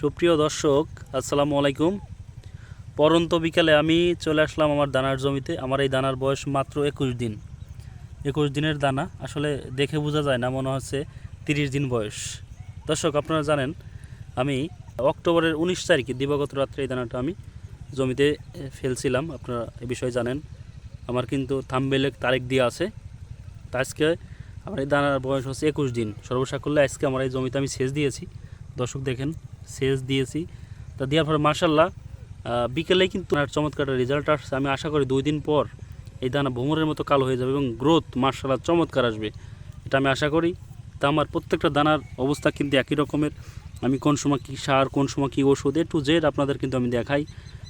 সুপ্রিয় দর্শক, আসসালামু আলাইকুম। পরন্ত বিকালে আমি চলে আসলাম আমার দানার জমিতে। আমার এই দানার বয়স মাত্র একুশ দিন। একুশ দিনের দানা, আসলে দেখে বোঝা যায় না, মনে হচ্ছে তিরিশ দিন বয়স। দর্শক, আপনারা জানেন, আমি অক্টোবরের উনিশ তারিখে দিবাগত রাত্রে এই দানাটা আমি জমিতে ফেলছিলাম। আপনারা এ বিষয়ে জানেন। আমার কিন্তু থাম্বেলে তারিখ দিয়ে আছে। আজকে আমার এই দানার বয়স হচ্ছে একুশ দিন। সর্বসাকুল্যে আজকে আমার এই জমিতে আমি সেচ দিয়েছি। দর্শক দেখেন সেচ দিয়েছি। তা দেওয়ার পরে মার্শাল্লাহ বিকেলেই কিন্তু চমৎকার রেজাল্ট আসছে। আমি আশা করি দুই দিন পর এই দানা ভ্রমরের মতো কালো হয়ে যাবে এবং গ্রোথ মার্শাল্লাহ চমৎকার আসবে। এটা আমি আশা করি। তা আমার প্রত্যেকটা দানার অবস্থা কিন্তু একই রকমের। আমি কোন সময় কী সার, কোন সময় কী ওষুধ, এ টু জেড আপনাদের কিন্তু আমি দেখাই।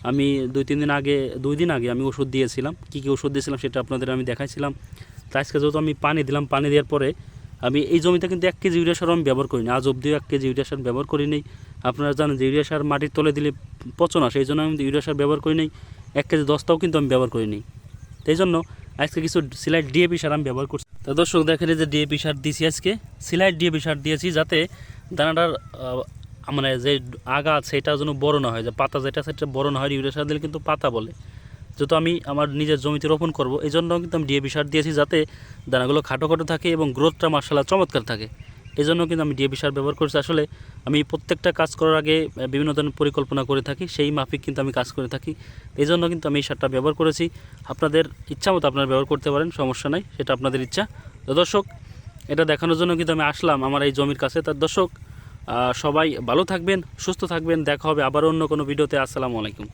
আমি দুই, তিন দিন আগে, দুই দিন আগে আমি ওষুধ দিয়েছিলাম। কী কী ওষুধ দিয়েছিলাম সেটা আপনাদের আমি দেখাইছিলাম। তা আজকে যেহেতু আমি পানি দিলাম, পানি দেওয়ার পরে আমি এই জমিতে কিন্তু এক কেজি ইউরিয়া সার আমি ব্যবহার করিনি। আজ অবধিও এক কেজি ইউরিয়া সার ব্যবহার করিনি আপনারা জানেন যে ইউরিয়া সার মাটির তলে দিলে পচন আসে, এই জন্য আমি ইউরিয়া সার ব্যবহার করি করিনি এক কেজি দশটাও কিন্তু আমি ব্যবহার করি করিনি এই জন্য আজকে কিছু সিলাইট ডিএপি সার আমি ব্যবহার করছি। তা দর্শক, দেখেন যে ডিএপি সার দিয়েছি আজকে। সিলাইট ডিএপি সার দিয়েছি যাতে দানাটার মানে যে আগা এটা যেন বড় না হয়, যে পাতা যেটা সেটা বড় না হয়। ইউরিয়া সার দিলে কিন্তু পাতা বলে। যেহেতু আমি আমার নিজের জমিতে রোপণ করব, এই জন্য কিন্তু আমি ডিএপি সার দিয়েছি যাতে দানাগুলো খাটো খাটো থাকে এবং গ্রোথটা মার্শাল্লাহ চমৎকার থাকে। এই জন্য কিন্তু আমি ডিএপি সার ব্যবহার করছি। আসলে আমি প্রত্যেকটা কাজ করার আগে বিভিন্ন ধরনের পরিকল্পনা করে থাকি, সেই মাফিক কিন্তু আমি কাজ করে থাকি। এই জন্য কিন্তু আমি এই সারটা ব্যবহার করেছি। আপনাদের ইচ্ছা মতো আপনারা ব্যবহার করতে পারেন, সমস্যা নাই, সেটা আপনাদের ইচ্ছা। তো দর্শক, এটা দেখানোর জন্য কিন্তু আমি আসলাম আমার এই জমির কাছে। তার দর্শক সবাই ভালো থাকবেন, সুস্থ থাকবেন। দেখা হবে আবার অন্য কোনো ভিডিওতে। আসসালামু আলাইকুম।